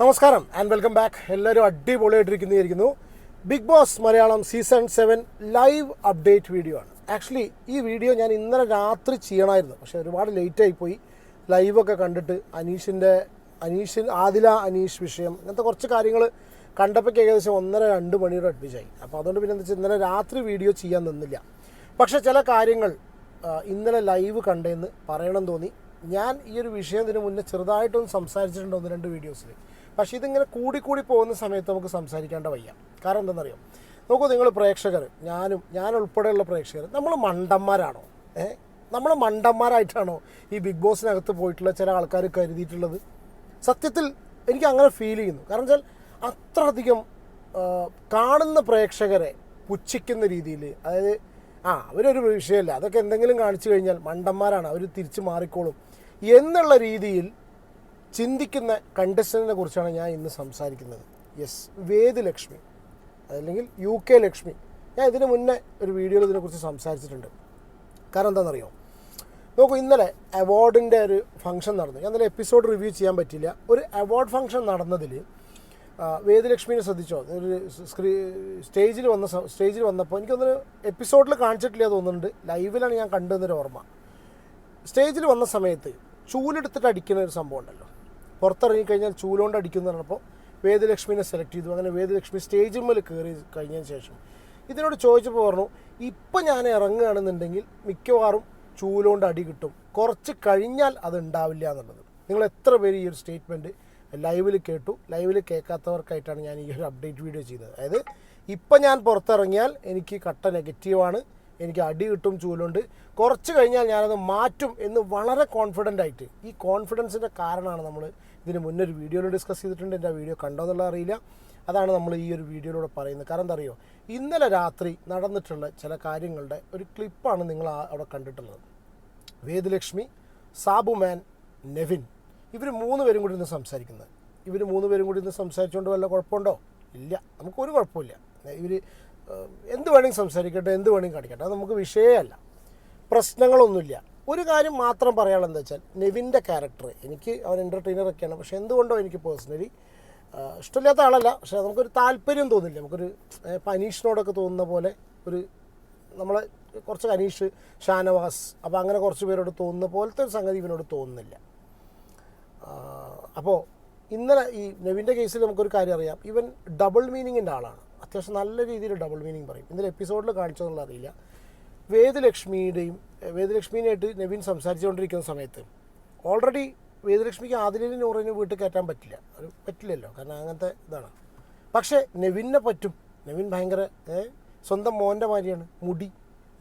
നമസ്കാരം and welcome back എല്ലാവരും അടിപൊളിയായിട്ടിരിക്കുന്നതായിരിക്കുന്നു. Big boss Malayalam season seven live update video ആണ്. Actually ഈ വീഡിയോ ഞാൻ ഇന്നലെ രാത്രി ചെയ്യണമായിരുന്നു. പക്ഷെ ഒരുപാട് ലേറ്റ് ആയിപ്പോയി. ലൈവൊക്കെ കണ്ടിട്ട് അനീഷിന്റെ അനീഷ് ആദില അനീഷ് വിഷയം അങ്ങനത്തെ കുറച്ച് കാര്യങ്ങൾ കണ്ടപ്പോഴേക്ക് ഏകദേശം ഒന്നര രണ്ട് മണിയുടെ അടുപ്പിച്ചായി അപ്പോൾ അതുകൊണ്ട് പിന്നെ എന്താ ഇന്നലെ രാത്രി വീഡിയോ ചെയ്യാൻ നിന്നില്ല. പക്ഷേ ചില കാര്യങ്ങൾ ഇന്നലെ ലൈവ് കണ്ടെന്ന് പറയണം തോന്നി. ഞാൻ ഈ ഒരു വിഷയത്തിന് മുന്നേ ചെറുതായിട്ടൊന്ന് സംസാരിച്ചിട്ടുണ്ട് ഒന്ന് രണ്ട് വീഡിയോസിൽ പക്ഷേ ഇതിങ്ങനെ കൂടിക്കൂടി പോകുന്ന സമയത്ത് നമുക്ക് സംസാരിക്കേണ്ട വയ്യ. കാരണം എന്താണെന്നറിയോ നോക്കൂ നിങ്ങൾ പ്രേക്ഷകർ ഞാനും ഞാൻ ഉൾപ്പെടെയുള്ള പ്രേക്ഷകർ നമ്മൾ മണ്ടന്മാരാണോ? ഏ? നമ്മൾ മണ്ടന്മാരായിട്ടാണോ ഈ ബിഗ് ബോസിനകത്ത് പോയിട്ടുള്ള ചില ആൾക്കാർ കരുതിയിട്ടുള്ളത്? സത്യത്തിൽ എനിക്ക് അങ്ങനെ ഫീൽ ചെയ്യുന്നു. കാരണം വെച്ചാൽ അത്രയധികം കാണുന്ന പ്രേക്ഷകരെ പുച്ഛിക്കുന്ന രീതിയിൽ അതായത് ആ അവരൊരു വിഷയമല്ല. അതൊക്കെ എന്തെങ്കിലും കാണിച്ചു കഴിഞ്ഞാൽ മണ്ടന്മാരാണ്. അവർ തിരിച്ചു മാറിക്കോളും. എന്നുള്ള രീതിയിൽ ചിന്തിക്കുന്ന കണ്ടസ്റ്റന്റിനെ കുറിച്ചാണ് ഞാൻ ഇന്ന് സംസാരിക്കുന്നത്. യെസ് വേദ് ലക്ഷ്മി. അതല്ലെങ്കിൽ യു കെ ലക്ഷ്മി. ഞാൻ ഇതിനു മുന്നേ ഒരു വീഡിയോയിൽ ഇതിനെക്കുറിച്ച് സംസാരിച്ചിട്ടുണ്ട്. കാരണം എന്താണെന്നറിയോ? നോക്കൂ ഇന്നലെ അവാർഡിന്റെ ഒരു ഫംഗ്ഷൻ നടന്നു. ഞാൻ ഇന്നലെ എപ്പിസോഡ് റിവ്യൂ ചെയ്യാൻ പറ്റില്ല ഒരു അവാർഡ് ഫംഗ്ഷൻ നടന്നതിൽ വേദലക്ഷ്മിനെ ശ്രദ്ധിച്ചോ? ഒരു സ്ക്രീ സ്റ്റേജിൽ വന്ന സ്റ്റേജിൽ വന്നപ്പോൾ എനിക്കൊന്നൊരു എപ്പിസോഡിൽ കാണിച്ചിട്ടില്ല തോന്നുന്നുണ്ട്. ലൈവിലാണ് ഞാൻ കണ്ടതെന്നൊരു ഓർമ്മ. സ്റ്റേജിൽ വന്ന സമയത്ത് ചൂലെടുത്തിട്ട് അടിക്കുന്ന ഒരു സംഭവം ഉണ്ടല്ലോ. പുറത്തിറങ്ങി കഴിഞ്ഞാൽ ചൂലുകൊണ്ട് അടിക്കുന്ന പറഞ്ഞപ്പോൾ വേദലക്ഷ്മിനെ സെലക്ട് ചെയ്തു. അങ്ങനെ വേദലക്ഷ്മി സ്റ്റേജിൽ മേൽ കയറി കഴിഞ്ഞതിന് ശേഷം ഇതിനോട് ചോദിച്ചപ്പോൾ പറഞ്ഞു ഇപ്പം ഞാൻ ഇറങ്ങുകയാണെന്നുണ്ടെങ്കിൽ മിക്കവാറും ചൂലോണ്ട് അടി കിട്ടും. കുറച്ച് കഴിഞ്ഞാൽ അത് ഉണ്ടാവില്ല എന്നുള്ളത്. നിങ്ങൾ എത്ര പേര് ഈ ഒരു സ്റ്റേറ്റ്മെന്റ് ലൈവിൽ കേട്ടു. ലൈവിൽ കേൾക്കാത്തവർക്കായിട്ടാണ് ഞാൻ ഈ ഒരു അപ്ഡേറ്റ് വീഡിയോ ചെയ്തത്. അതായത് ഇപ്പം ഞാൻ പുറത്തിറങ്ങിയാൽ എനിക്ക് കട്ട നെഗറ്റീവാണ് എനിക്ക് അടി കിട്ടും ചൂലുണ്ട് കുറച്ച് കഴിഞ്ഞാൽ ഞാനത് മാറ്റും എന്ന് വളരെ കോൺഫിഡന്റ് ആയിട്ട്. ഈ കോൺഫിഡൻസിന്റെ കാരണമാണ് നമ്മൾ ഇതിന് മുന്നേ ഒരു വീഡിയോയിൽ ഡിസ്കസ് ചെയ്തിട്ടുണ്ട്. എന്റെ ആ വീഡിയോ കണ്ടോ എന്നുള്ളത് അറിയില്ല. അതാണ് നമ്മൾ ഈ ഒരു വീഡിയോയിലൂടെ പറയുന്നത്. കാരണം എന്താ അറിയോ? ഇന്നലെ രാത്രി നടന്നിട്ടുള്ള ചില കാര്യങ്ങളുടെ ഒരു ക്ലിപ്പാണ് നിങ്ങൾ അവിടെ കണ്ടിട്ടുള്ളത്. വേദലക്ഷ്മി സാബു മാൻ നെവിൻ. ഇവർ മൂന്ന് പേരും കൂടി ഇന്ന് സംസാരിക്കുന്നത്. ഇവർ മൂന്ന് പേരും കൂടി ഇന്ന് സംസാരിച്ചുകൊണ്ട് വല്ല കുഴപ്പമുണ്ടോ? ഇല്ല. നമുക്കൊരു കുഴപ്പമില്ല. ഇവർ എന്ത് വേണമെങ്കിൽ സംസാരിക്കട്ടെ എന്ത് വേണമെങ്കിൽ കാണിക്കട്ടെ. അത് നമുക്ക് വിഷയമല്ല. പ്രശ്നങ്ങളൊന്നുമില്ല. ഒരു കാര്യം മാത്രം പറയാനുള്ളത് എന്താ വെച്ചാൽ നെവിന്റെ ക്യാരക്ടർ എനിക്ക് അവൻ എന്റർടൈനറൊക്കെയാണ് പക്ഷേ എന്തുകൊണ്ടോ എനിക്ക് പേഴ്സണലി ഇഷ്ടമില്ലാത്ത ആളല്ല. പക്ഷേ നമുക്കൊരു താല്പര്യം തോന്നില്ല. നമുക്കൊരു അനീഷിനോടൊക്കെ തോന്നുന്ന പോലെ ഒരു നമ്മളെ കുറച്ച് അനീഷ് ഷാനവാസ് അപ്പോൾ അങ്ങനെ കുറച്ച് പേരോട് തോന്നുന്ന പോലത്തെ ഒരു സംഗതി ഇവനോട് തോന്നുന്നില്ല. അപ്പോൾ ഇന്നലെ ഈ നെവിന്റെ കേസിൽ നമുക്കൊരു കാര്യം അറിയാം. ഇവൻ ഡബിൾ മീനിങ്ങിന്റെ ആളാണ്. അത്യാവശ്യം നല്ല രീതിയിൽ ഡബിൾ മീനിങ് പറയും. ഇന്നലെ എപ്പിസോഡിൽ കാണിച്ചതെന്നുള്ള അറിയില്ല. വേദലക്ഷ്മിയുടെയും വേദലക്ഷ്മിനെയായിട്ട് നവീൻ സംസാരിച്ചുകൊണ്ടിരിക്കുന്ന സമയത്ത് ഓൾറെഡി വേദലക്ഷ്മിക്ക് ആദിലിനെ നൂറിന് വീട്ടിൽ കയറ്റാൻ പറ്റില്ല. അത് പറ്റില്ലല്ലോ. കാരണം അങ്ങനത്തെ ഇതാണ്. പക്ഷേ നവീനെ പറ്റും. നവീൻ ഭയങ്കര സ്വന്തം മോന്റെ മാതിരിയാണ്. മുടി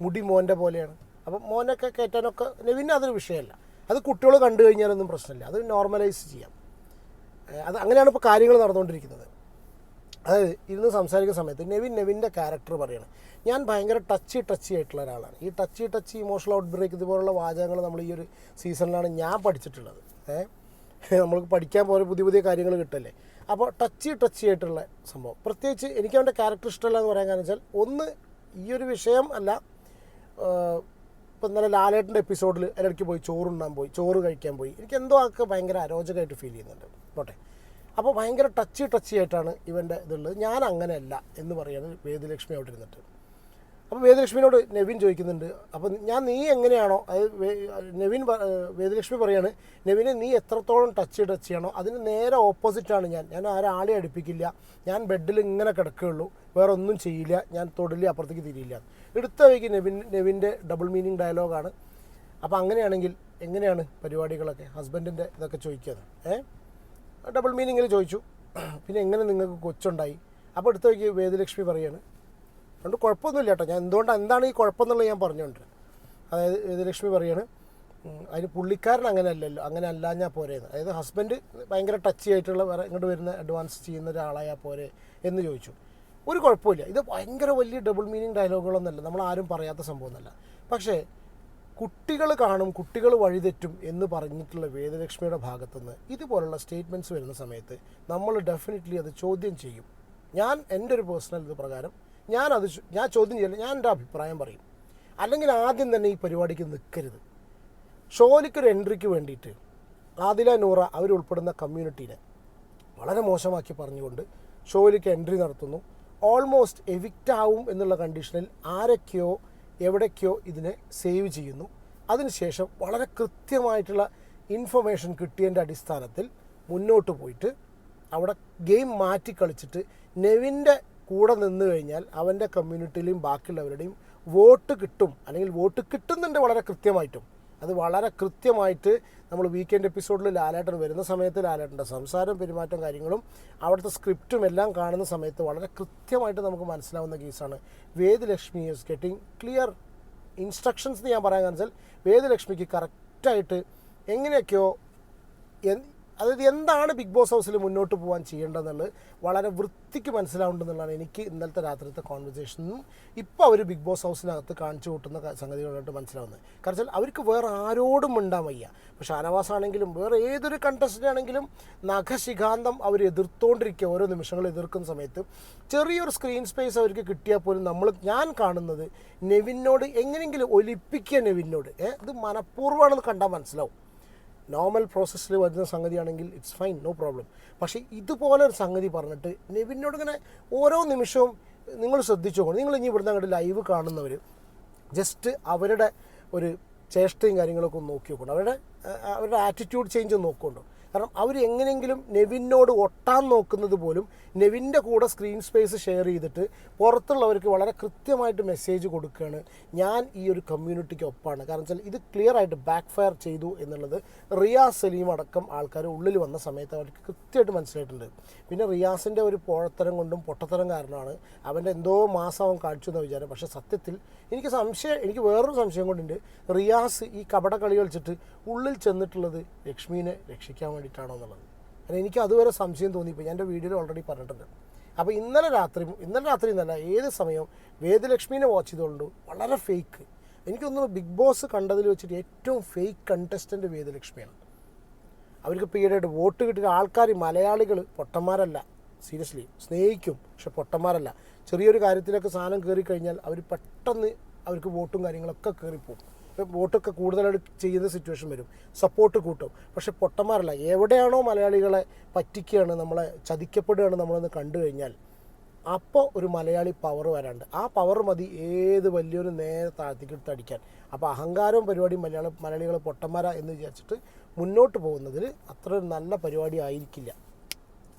മുടി മോന്റെ പോലെയാണ്. അപ്പം മോനൊക്കെ കയറ്റാനൊക്കെ നവീനെ അതൊരു വിഷയമല്ല. അത് കുട്ടികൾ കണ്ടു കഴിഞ്ഞാലൊന്നും പ്രശ്നമില്ല. അത് നോർമലൈസ് ചെയ്യാം. അത് അങ്ങനെയാണ് ഇപ്പോൾ കാര്യങ്ങൾ നടന്നുകൊണ്ടിരിക്കുന്നത്. അതായത് ഇരുന്ന് സംസാരിക്കുന്ന സമയത്ത് നെവിൻ നെവിന്റെ ക്യാരക്ടർ പറയാണ്. ഞാൻ ഭയങ്കര ടച്ചി ടച്ചി ആയിട്ടുള്ള ഒരാളാണ്. ഈ touchy touchy emotional outbreak ഇതുപോലുള്ള വാചകങ്ങൾ നമ്മൾ ഈ ഒരു സീസണിലാണ് ഞാൻ പഠിച്ചിട്ടുള്ളത്. ഏഹ് നമ്മൾക്ക് പഠിക്കാൻ പോലെ പുതിയ പുതിയ കാര്യങ്ങൾ കിട്ടല്ലേ? അപ്പോൾ ടച്ചി ടച്ചി ആയിട്ടുള്ള സംഭവം. പ്രത്യേകിച്ച് എനിക്ക് അവന്റെ ക്യാരക്ടർ ഇഷ്ടമല്ല എന്ന് പറയാൻ കാരണം വെച്ചാൽ ഒന്ന് ഈ ഒരു വിഷയം അല്ല ഇപ്പം ഇന്നലെ ലാലേട്ടന്റെ എപ്പിസോഡിൽ ഇടയ്ക്ക് പോയി ചോറുണ്ണാൻ പോയി ചോറ് കഴിക്കാൻ പോയി. എനിക്ക് എന്തോ ആൾക്ക് ഭയങ്കര അരോചകമായിട്ട് ഫീൽ ചെയ്യുന്നുണ്ട്. പോട്ടെ. അപ്പോൾ ഭയങ്കര ടച്ച് ടച്ചി ആയിട്ടാണ് ഇവന്റെ ഇതുള്ളത്. ഞാൻ അങ്ങനെയല്ല എന്ന് പറയാണ് വേദലക്ഷ്മി അവിടെ ഇരുന്നിട്ട്. അപ്പോൾ വേദലക്ഷ്മിനോട് നെവിൻ ചോദിക്കുന്നുണ്ട്. അപ്പോൾ ഞാൻ നീ എങ്ങനെയാണോ അത് നവീൻ വേദലക്ഷ്മി പറയാണ് നെവിനെ നീ എത്രത്തോളം ടച്ച് ടച്ച് ചെയ്യണോ അതിന് നേരെ ഓപ്പോസിറ്റാണ് ഞാൻ. ഞാൻ ആരാളെ അടുപ്പിക്കില്ല. ഞാൻ ബെഡിൽ ഇങ്ങനെ കിടക്കുകയുള്ളൂ. വേറെ ഒന്നും ചെയ്യില്ല. ഞാൻ തൊടില്ല അപ്പുറത്തേക്ക് തിരിയില്ല. എടുത്ത വഴിക്ക് നെവിൻ നെവിന്റെ ഡബിൾ മീനിങ് ഡയലോഗാണ് അപ്പോൾ അങ്ങനെയാണെങ്കിൽ എങ്ങനെയാണ് പരിപാടികളൊക്കെ? ഹസ്ബൻഡിന്റെ ഇതൊക്കെ ചോദിക്കുന്നത്. ഏഹ് ഡബിൾ മീനിങ്ങിൽ ചോദിച്ചു. പിന്നെ എങ്ങനെ നിങ്ങൾക്ക് കൊച്ചുണ്ടായി? അപ്പോൾ എടുത്ത് നോക്കി വേദലക്ഷ്മി പറയാണ്. അതുകൊണ്ട് കുഴപ്പമൊന്നുമില്ല കേട്ടോ. ഞാൻ എന്തുകൊണ്ടാണ് എന്താണ് ഈ കുഴപ്പമെന്നുള്ളത് ഞാൻ പറഞ്ഞുകൊണ്ട്. അതായത് വേദലക്ഷ്മി പറയാണ് അതിന് പുള്ളിക്കാരൻ അങ്ങനെ അല്ലല്ലോ അങ്ങനെ അല്ല ഞാൻ പോരേന്ന് അതായത് ഹസ്ബൻഡ് ഭയങ്കര ടച്ച് ആയിട്ടുള്ള ഇങ്ങോട്ട് വരുന്ന അഡ്വാൻസ് ചെയ്യുന്ന ഒരാളായാൽ പോരെ എന്ന് ചോദിച്ചു. ഒരു കുഴപ്പമില്ല. ഇത് ഭയങ്കര വലിയ ഡബിൾ മീനിങ് ഡയലോഗുകളൊന്നുമല്ല നമ്മൾ ആരും പറയാത്ത സംഭവമൊന്നുമല്ല പക്ഷേ കുട്ടികൾ കാണും കുട്ടികൾ വഴിതെറ്റും എന്ന് പറഞ്ഞിട്ടുള്ള വേദലക്ഷ്മിയുടെ ഭാഗത്തുനിന്ന് ഇതുപോലുള്ള സ്റ്റേറ്റ്മെന്റ്സ് വരുന്ന സമയത്ത് നമ്മൾ ഡെഫിനറ്റ്ലി അത് ചോദ്യം ചെയ്യും. ഞാൻ എന്റെ ഒരു പേഴ്സണൽ ഇത് പ്രകാരം ഞാൻ അത് ഞാൻ ചോദ്യം ചെയ്യില്ല ഞാൻ എന്റെ അഭിപ്രായം പറയും. അല്ലെങ്കിൽ ആദ്യം തന്നെ ഈ പരിപാടിക്ക് നിൽക്കരുത് ഷോലിക്കൊരു എൻട്രിക്ക് വേണ്ടിയിട്ട് ആദില നൂറ അവരുൾപ്പെടുന്ന കമ്മ്യൂണിറ്റീനെ വളരെ മോശമാക്കി പറഞ്ഞുകൊണ്ട് ഷോയിലേക്ക് എൻട്രി നടത്തുന്നു. ഓൾമോസ്റ്റ് എവിക്റ്റ് ആവും എന്നുള്ള കണ്ടീഷനിൽ ആരൊക്കെയോ എവിടേക്കോ ഇതിനെ സേവ് ചെയ്യുന്നു. അതിനുശേഷം വളരെ കൃത്യമായിട്ടുള്ള ഇൻഫർമേഷൻ കിട്ടിയതിന്റെ അടിസ്ഥാനത്തിൽ മുന്നോട്ട് പോയിട്ട് അവിടെ ഗെയിം മാറ്റി കളിച്ചിട്ട് നെവിന്റെ കൂടെ നിന്ന് കഴിഞ്ഞാൽ അവന്റെ കമ്മ്യൂണിറ്റിയിലെയും ബാക്കിയുള്ളവരുടെയും വോട്ട് കിട്ടും. അല്ലെങ്കിൽ വോട്ട് കിട്ടുന്നുണ്ട് വളരെ കൃത്യമായിട്ടും. അത് വളരെ കൃത്യമായിട്ട് നമ്മൾ വീക്കെൻഡ് എപ്പിസോഡിൽ ലാലേട്ടൻ വരുന്ന സമയത്ത് ലാലേട്ടന്റെ സംസാരം പെരുമാറ്റം കാര്യങ്ങളും അവിടുത്തെ സ്ക്രിപ്റ്റും എല്ലാം കാണുന്ന സമയത്ത് വളരെ കൃത്യമായിട്ട് നമുക്ക് മനസ്സിലാവുന്ന കേസാണ് Vedalakshmi is getting clear instructions എന്ന് ഞാൻ പറയാൻ കാരണം വെച്ചാൽ വേദലക്ഷ്മിക്ക് കറക്റ്റായിട്ട് എങ്ങനെയൊക്കെയോ അതായത് എന്താണ് ബിഗ് ബോസ് ഹൗസിൽ മുന്നോട്ട് പോകാൻ ചെയ്യേണ്ടതെന്നുള്ളത് വളരെ വൃത്തിക്ക് മനസ്സിലാവുന്നുണ്ടെന്നുള്ളതാണ് എനിക്ക് ഇന്നലത്തെ രാത്രിത്തെ കോൺവെർസേഷനും ഇപ്പോൾ അവർ ബിഗ് ബോസ് ഹൗസിനകത്ത് കാണിച്ചു കൂട്ടുന്ന സംഗതികളായിട്ട് മനസ്സിലാവുന്നത്. കാരണം അവർക്ക് വേറെ ആരോടും ഉണ്ടാൻ വയ്യ. പക്ഷെ ഷാനവാസ് ആണെങ്കിലും വേറെ ഏതൊരു കണ്ടസ്റ്റന്റ് ആണെങ്കിലും നഖശിഖാന്തം അവർ എതിർത്തുകൊണ്ടിരിക്കുക ഓരോ നിമിഷങ്ങൾ എതിർക്കുന്ന സമയത്ത് ചെറിയൊരു സ്ക്രീൻ സ്പേസ് അവർക്ക് കിട്ടിയാൽ പോലും നമ്മൾ ഞാൻ കാണുന്നത് നെവിനോട് എങ്ങനെയെങ്കിലും ഒലിപ്പിക്കുക നെവിനോട്. ഇത് മനഃപൂർവമാണെന്ന് കണ്ടാൽ മനസ്സിലാവും. നോർമൽ പ്രോസസ്സിൽ വരുന്ന സംഗതിയാണെങ്കിൽ ഇറ്റ്സ് ഫൈൻ നോ പ്രോബ്ലം പക്ഷേ ഇതുപോലെ ഒരു സംഗതി പറഞ്ഞിട്ട് നെവിനോട് ഇങ്ങനെ ഓരോ നിമിഷവും നിങ്ങൾ ശ്രദ്ധിച്ചു നോക്കണം നിങ്ങൾ ഇനി ഇവിടുന്ന് അങ്ങോട്ട് ലൈവ് കാണുന്നവർ ജസ്റ്റ് അവരുടെ ഒരു ചേഷ്ടയും കാര്യങ്ങളൊക്കെ ഒന്ന് നോക്കി നോക്കണം അവരുടെ അവരുടെ ആറ്റിറ്റ്യൂഡ് ചേഞ്ച് ഒന്ന് നോക്കുന്നുണ്ടോ കാരണം അവർ എങ്ങനെയെങ്കിലും നെവിനോട് ഒട്ടാൻ നോക്കുന്നത് പോലും നെവിന്റെ കൂടെ സ്ക്രീൻ സ്പേസ് ഷെയർ ചെയ്തിട്ട് പുറത്തുള്ളവർക്ക് വളരെ കൃത്യമായിട്ട് മെസ്സേജ് കൊടുക്കുകയാണ്. ഞാൻ ഈ ഒരു കമ്മ്യൂണിറ്റിക്ക് ഒപ്പാണ്. കാരണം വെച്ചാൽ ഇത് ക്ലിയർ ആയിട്ട് ബാക്ക് ഫയർ ചെയ്തു എന്നുള്ളത് റിയാസ് സലീം അടക്കം ആൾക്കാർ ഉള്ളിൽ വന്ന സമയത്ത് അവർക്ക് കൃത്യമായിട്ട് മനസ്സിലായിട്ടുണ്ട്. പിന്നെ റിയാസിന്റെ ഒരു പോഴത്തരം കൊണ്ടും പൊട്ടത്തരം കാരണമാണ് അവന്റെ എന്തോ മാസം അവൻ കാണിച്ചു എന്ന വിചാരം. പക്ഷേ സത്യത്തിൽ എനിക്ക് സംശയം എനിക്ക് വേറൊരു സംശയം കൊണ്ടുണ്ട് റിയാസ് ഈ കപട കളി കളിച്ചിട്ട് ഉള്ളിൽ ചെന്നിട്ടുള്ളത് ലക്ഷ്മീനെ രക്ഷിക്കാൻ വേണ്ടിയിട്ടാണോ എന്നുള്ളത്. കാരണം എനിക്ക് അതുവരെ സംശയം തോന്നിപ്പോയി ഞാൻ എന്റെ വീഡിയോയിൽ ഓൾറെഡി പറഞ്ഞിട്ടുണ്ട്. അപ്പോൾ ഇന്നലെ രാത്രി ഇന്നലെ രാത്രി എന്നല്ല ഏത് സമയവും വേദലക്ഷ്മീനെ വാച്ച് ചെയ്തുകൊണ്ട് വളരെ ഫേക്ക് എനിക്കൊന്ന് ബിഗ് ബോസ് കണ്ടതിൽ വെച്ചിട്ട് ഏറ്റവും ഫേക്ക് കണ്ടസ്റ്റന്റ് വേദലക്ഷ്മിയാണ്. അവർക്ക് പീരീഡ് വോട്ട് കിട്ടിയ ആൾക്കാർ മലയാളികൾ പൊട്ടന്മാരല്ല. സീരിയസ്ലി സ്നേഹിക്കും പക്ഷെ പൊട്ടന്മാരല്ല. ചെറിയൊരു കാര്യത്തിലൊക്കെ സാധനം കയറി കഴിഞ്ഞാൽ അവർ പെട്ടെന്ന് അവർക്ക് വോട്ടും കാര്യങ്ങളൊക്കെ കയറിപ്പോകും വോട്ടൊക്കെ കൂടുതലായിട്ട് ചെയ്യുന്ന സിറ്റുവേഷൻ വരും. സപ്പോർട്ട് കൂട്ടും. പക്ഷെ പൊട്ടന്മാരല്ല എവിടെയാണോ മലയാളികളെ പറ്റിക്കുകയാണ് നമ്മളെ ചതിക്കപ്പെടുകയാണ് നമ്മളെന്ന് കണ്ടു കഴിഞ്ഞാൽ അപ്പോൾ ഒരു മലയാളി പവർ വരാണ്ട്. ആ പവർ മതി ഏത് വലിയൊരു നേരെ താഴ്ത്തിക്കെടുത്ത് അടിക്കാൻ. അപ്പോൾ അഹങ്കാരവും പരിപാടിയും മലയാള മലയാളികൾ പൊട്ടന്മാരാ എന്ന് വിചാരിച്ചിട്ട് മുന്നോട്ട് പോകുന്നതിൽ അത്ര ഒരു നല്ല പരിപാടി ആയിരിക്കില്ല.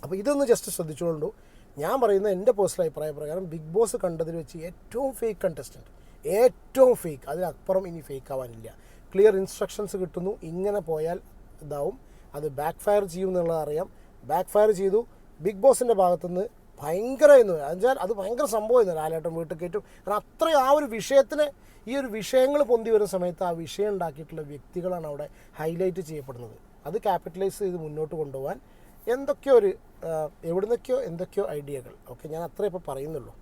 അപ്പോൾ ഇതൊന്ന് ജസ്റ്റ് ശ്രദ്ധിച്ചുകൊണ്ടു ഞാൻ പറയുന്ന എന്റെ പേഴ്സണൽ അഭിപ്രായ പ്രകാരം ബിഗ് ബോസ് കണ്ടതിൽ വെച്ച് ഏറ്റവും ഫേക്ക് കണ്ടസ്റ്റന്റ് ഏറ്റവും ഫേക്ക് അതിനപ്പുറം ഇനി ഫേക്ക് ആവാനില്ല. ക്ലിയർ ഇൻസ്ട്രക്ഷൻസ് കിട്ടുന്നു. ഇങ്ങനെ പോയാൽ ഇതാവും. അത് ബാക്ക് ഫയർ ചെയ്യും എന്നുള്ളത് അറിയാം. ബാക്ക് ഫയർ ചെയ്തു ബിഗ് ബോസിന്റെ ഭാഗത്തുനിന്ന് ഭയങ്കരമായിരുന്നു എന്നുവെച്ചാൽ അത് ഭയങ്കര സംഭവം സംഭവമായിരുന്നു ലാലേട്ടൻ വീട്ടിൽ കയറ്റും. കാരണം അത്രയും ആ ഒരു വിഷയത്തിന് ഈ ഒരു വിഷയങ്ങൾ പൊന്തി വരുന്ന സമയത്ത് ആ വിഷയം ഉണ്ടാക്കിയിട്ടുള്ള വ്യക്തികളാണ് അവിടെ ഹൈലൈറ്റ് ചെയ്യപ്പെടുന്നത്. അത് ക്യാപിറ്റലൈസ് ചെയ്ത് മുന്നോട്ട് കൊണ്ടുപോകാൻ എന്തൊക്കെയോ ഒരു എവിടുന്നൊക്കെയോ എന്തൊക്കെയോ ഐഡിയകൾ ഓക്കെ ഞാൻ അത്രേ ഇപ്പോൾ പറയുന്നുള്ളൂ.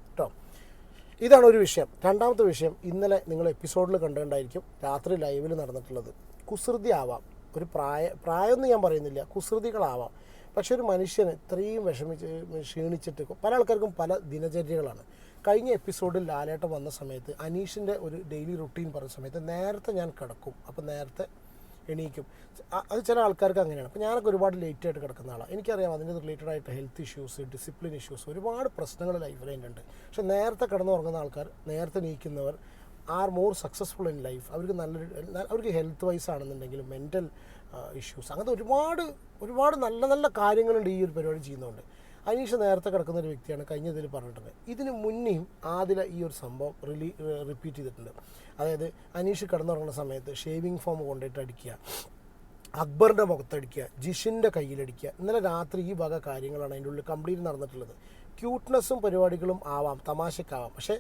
ഇതാണ് ഒരു വിഷയം. രണ്ടാമത്തെ വിഷയം ഇന്നലെ നിങ്ങൾ എപ്പിസോഡിൽ കണ്ടുകൊണ്ടായിരിക്കും രാത്രി ലൈവിൽ നടന്നിട്ടുള്ളത്. കുസൃതി ആവാം. ഒരു പ്രായ പ്രായമൊന്നും ഞാൻ പറയുന്നില്ല. കുസൃതികളാവാം. പക്ഷെ ഒരു മനുഷ്യന് ഇത്രയും വിഷമിച്ച് ക്ഷീണിച്ചിട്ട് പല ആൾക്കാർക്കും പല ദിനചര്യകളാണ്. കഴിഞ്ഞ എപ്പിസോഡിൽ ലാലേട്ടം വന്ന സമയത്ത് അനീഷിന്റെ ഒരു ഡെയിലി റുട്ടീൻ പറഞ്ഞ സമയത്ത് നേരത്തെ ഞാൻ കിടക്കും. അപ്പോൾ നേരത്തെ എണീക്കും. അത് ചില ആൾക്കാർക്ക് അങ്ങനെയാണ്. അപ്പോൾ ഞാനൊക്കെ ഒരുപാട് ലേറ്റ് ആയിട്ട് കിടക്കുന്ന ആളാണ് എനിക്കറിയാം അതിന്റെ റിലേറ്റഡ് ആയിട്ട് ഹെൽത്ത് ഇഷ്യൂസ് ഡിസിപ്ലിൻ ഇഷ്യൂസ് ഒരുപാട് പ്രശ്നങ്ങൾ ലൈഫിൽ ഉണ്ട് പക്ഷെ നേരത്തെ കിടന്നുറങ്ങുന്ന ആൾക്കാർ നേരത്തെ നീക്കുന്നവർ are more successful in life അവർക്ക് നല്ലൊരു അവർക്ക് ഹെൽത്ത് വൈസ് ആണെന്നുണ്ടെങ്കിലും മെന്റൽ ഇഷ്യൂസ് അങ്ങനത്തെ ഒരുപാട് ഒരുപാട് നല്ല നല്ല കാര്യങ്ങളുണ്ട് ഈ ഒരു പരിപാടി ചെയ്യുന്നതുകൊണ്ട് അനീഷ് നേരത്തെ കിടക്കുന്ന ഒരു വ്യക്തിയാണ് കഴിഞ്ഞ ഇതിൽ പറഞ്ഞിട്ടുണ്ട് ഇതിന് മുന്നേയും ആദില ഈ ഒരു സംഭവം റിലീ റിപ്പീറ്റ് ചെയ്തിട്ടുണ്ട്. അതായത് അനീഷ് കിടന്നുറങ്ങുന്ന സമയത്ത് ഷേവിങ് ഫോം കൊണ്ടിട്ട് അടിക്കുക അക്ബറിന്റെ മുഖത്തടിക്കുക ജിഷിന്റെ കയ്യിലടിക്കുക ഇന്നലെ രാത്രി ഈ വക കാര്യങ്ങളാണ് അതിന്റെ ഉള്ളിൽ കംപ്ലീറ്റ് നടന്നിട്ടുള്ളത്. ക്യൂട്ട്നെസ്സും പരിപാടികളും ആവാം തമാശക്കാവാം. പക്ഷേ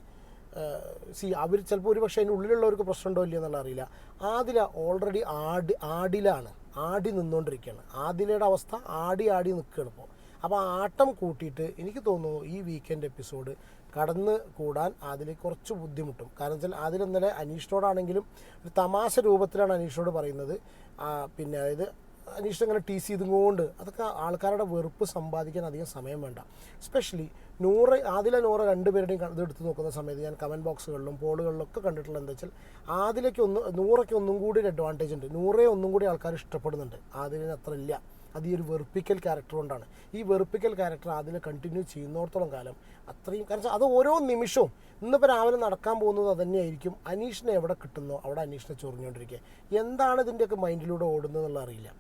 സി അവർ ചിലപ്പോൾ ഒരു പക്ഷേ അതിന്റെ ഉള്ളിലുള്ളവർക്ക് പ്രശ്നമുണ്ടോ ഇല്ലയോ എന്നുള്ള അറിയില്ല. ആദില ഓൾറെഡി ആടി ആടിലാണ് ആടി നിന്നുകൊണ്ടിരിക്കുകയാണ്. ആദിലയുടെ അവസ്ഥ ആടി ആടി നിൽക്കുകയാണ് ഇപ്പോൾ. അപ്പോൾ ആട്ടം കൂട്ടിയിട്ട് എനിക്ക് തോന്നുന്നു ഈ വീക്കെൻഡ് എപ്പിസോഡ് കടന്ന് കൂടാൻ അതിൽ കുറച്ച് ബുദ്ധിമുട്ടും. കാരണം വെച്ചാൽ അതിലിന്നലെ അനീഷിനോടാണെങ്കിലും ഒരു തമാശ രൂപത്തിലാണ് അനീഷിനോട് പറയുന്നത്. പിന്നെ അതായത് അനീഷ് അങ്ങനെ ടീസ് ചെയ്തുകൊണ്ട് അതൊക്കെ ആൾക്കാരുടെ വെറുപ്പ് സമ്പാദിക്കാൻ അധികം സമയം വേണ്ട. സ്പെഷ്യലി നൂറ് ആദില നൂറ് രണ്ടുപേരുടെയും ഇത് എടുത്ത് നോക്കുന്ന സമയത്ത് ഞാൻ കമന്റ് ബോക്സുകളിലും പോളുകളിലൊക്കെ കണ്ടിട്ടുള്ളത് എന്താ വെച്ചാൽ ആദിലേക്ക് ഒന്ന് നൂറൊക്കെ ഒന്നും കൂടി ഒരു അഡ്വാന്റേജ് ഉണ്ട്. നൂറേ ഒന്നും കൂടി ആൾക്കാർ ഇഷ്ടപ്പെടുന്നുണ്ട്. ആദിലിന് അത്ര ഇല്ല. അത് ഈ ഒരു വെറുപ്പിക്കൽ ക്യാരക്ടർ കൊണ്ടാണ്. ഈ വെറുപ്പിക്കൽ ക്യാരക്ടർ അതിൽ കണ്ടിന്യൂ ചെയ്യുന്നിടത്തോളം കാലം അത്രയും കാരണം അത് ഓരോ നിമിഷവും ഇന്നിപ്പോൾ രാവിലെ നടക്കാൻ പോകുന്നത് അത് തന്നെയായിരിക്കും അനീഷിനെ എവിടെ കിട്ടുന്നോ അവിടെ അനീഷിനെ ചൊറിഞ്ഞുകൊണ്ടിരിക്കുക എന്താണ് ഇതിന്റെയൊക്കെ മൈൻഡിലൂടെ ഓടുന്നത് എന്നുള്ള അറിയില്ല.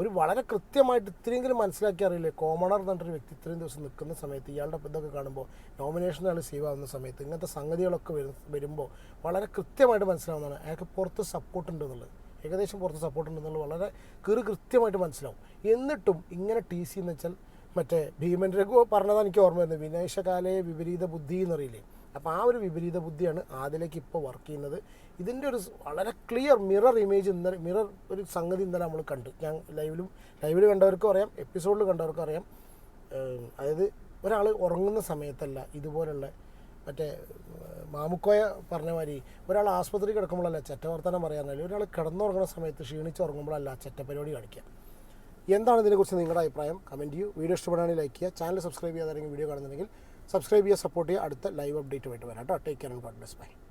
ഒരു വളരെ കൃത്യമായിട്ട് ഇത്രയെങ്കിലും മനസ്സിലാക്കി അറിയില്ലേ? കോമണർ എന്ന് വ്യക്തി ഇത്രയും ദിവസം നിൽക്കുന്ന സമയത്ത് ഇയാളുടെ ഇതൊക്കെ കാണുമ്പോൾ നോമിനേഷൻ ആൾ സേവ് ആവുന്ന സമയത്ത് ഇങ്ങനത്തെ സംഗതികളൊക്കെ വരുമ്പോൾ വളരെ കൃത്യമായിട്ട് മനസ്സിലാവുന്നതാണ്. അയാൾക്ക് പുറത്ത് സപ്പോർട്ട് ഉണ്ട് എന്നുള്ളത്. ഏകദേശം പുറത്ത് സപ്പോർട്ട് ഉണ്ടെന്നുള്ളത് വളരെ കീറി കൃത്യമായിട്ട് മനസ്സിലാവും. എന്നിട്ടും ഇങ്ങനെ ടി സി എന്ന് വെച്ചാൽ മറ്റേ ഭീമൻ രഘു പറഞ്ഞതാണ് എനിക്ക് ഓർമ്മ വരുന്നത്. വിനേശകാലയെ വിപരീത ബുദ്ധി എന്നറിയില്ലേ? അപ്പോൾ ആ ഒരു വിപരീത ബുദ്ധിയാണ് ആദിലേക്ക് ഇപ്പോൾ വർക്ക് ചെയ്യുന്നത്. ഇതിന്റെ ഒരു വളരെ ക്ലിയർ മിറർ ഇമേജ് ഇന്നലെ മിറർ ഒരു സംഗതി ഇന്നലെ നമ്മൾ കണ്ടു. ഞാൻ ലൈവിലും ലൈവിൽ കണ്ടവർക്കും അറിയാം എപ്പിസോഡിൽ കണ്ടവർക്കും അറിയാം. അതായത് ഒരാൾ ഉറങ്ങുന്ന സമയത്തല്ല ഇതുപോലുള്ള മറ്റേ മാമുക്കോയ പറഞ്ഞ മാതിരി ഒരാൾ ആസ്പത്രി കിടക്കുമ്പോഴല്ല ചെറ്റ വർത്തനം പറയാറില്ല ഒരാൾ കിടന്നുറങ്ങുന്ന സമയത്ത് ക്ഷീണിച്ച് ഉറങ്ങുമ്പോഴല്ല ചെറ്റ പരിപാടി കാണിക്കുക. എന്താണ് ഇതിനെക്കുറിച്ച് നിങ്ങളുടെ അഭിപ്രായം? കമന്റ് ചെയ്യൂ. വീഡിയോ ഇഷ്ടപ്പെടുകയാണെങ്കിൽ ലൈക്ക് ചെയ്യുക. ചാനൽ സബ്സ്ക്രൈബ് ചെയ്യാതെ വീഡിയോ കാണുന്നുണ്ടെങ്കിൽ സബ്സ്ക്രൈബ് ചെയ്യുക സപ്പോർട്ട് ചെയ്യുക. അടുത്ത ലൈവ് അപ്ഡേറ്റുമായിട്ട് വരാം കേട്ടോ. Take care and goodbye